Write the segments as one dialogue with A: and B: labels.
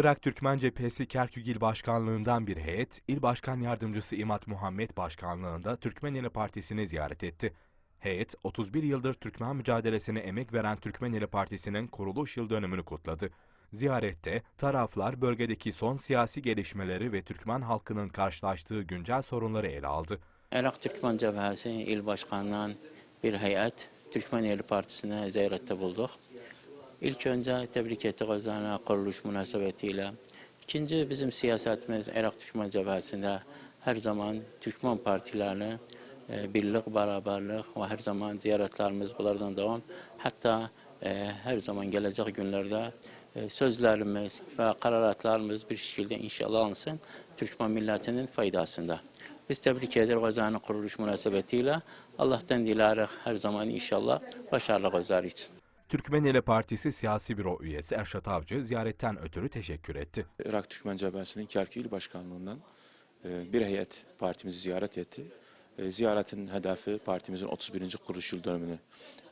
A: Irak Türkmen Cephesi Kerkük İl Başkanlığından bir heyet, İl Başkan Yardımcısı İmat Muhammed Başkanlığında Türkmeneli Partisi'ni ziyaret etti. Heyet, 31 yıldır Türkmen mücadelesine emek veren Türkmeneli Partisi'nin kuruluş yıl dönümünü kutladı. Ziyarette taraflar bölgedeki son siyasi gelişmeleri ve Türkmen halkının karşılaştığı güncel sorunları ele aldı.
B: Irak Türkmen Cebhesi İl Başkanı'ndan bir heyet Türkmeniyeli Partisi'ne ziyarette bulduk. İlk önce tebrik ettik Ozan'a kuruluş münasebetiyle. İkinci bizim siyasetimiz Irak Türkmen Cebhesi'nde her zaman Türkmen partilerini e, birlik, beraberlik ve her zaman ziyaretlerimiz bunlardan devam. Hatta e, her zaman gelecek günlerde e, sözlerimiz ve kararatlarımız bir şekilde inşallah alınsın Türkmen milletinin faydasında. Biz tebrik ederiz Ozan'ın kuruluş münasebetiyle. Allah'tan dileriz her zaman inşallah başarılı Ozan için.
A: Türkmeneli Partisi siyasi büro üyesi Erşat Avcı ziyaretten ötürü teşekkür etti.
C: Irak Türkmen Cebhesi'nin Kerkük İl Başkanlığı'ndan e, bir heyet partimizi ziyaret etti. E, Ziyaretin hedefi partimizin 31. kuruluş yıl dönümünü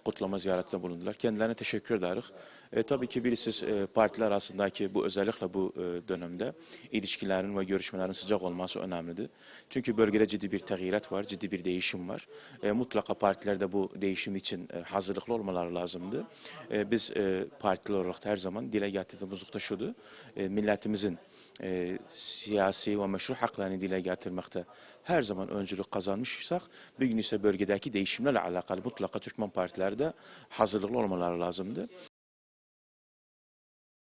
C: kutlama ziyaretinde bulundular. Kendilerine teşekkür ederiz. E, tabii ki birisi e, partiler arasındaki bu özellikle bu e, dönemde ilişkilerin ve görüşmelerin sıcak olması önemlidir. Çünkü bölgede ciddi bir teğyirat var, ciddi bir değişim var. E, mutlaka partiler de bu değişim için e, hazırlıklı olmaları lazımdı. E, biz e, partiler olarak her zaman dile getirdiğimiz nokta şudur. E, milletimizin e, siyasi ve meşru haklarını dile getirmekte her zaman öncülük kazanmışsak bugün ise bölgedeki değişimlerle alakalı mutlaka Türkmen partileri de hazırlıklı olmaları lazımdı.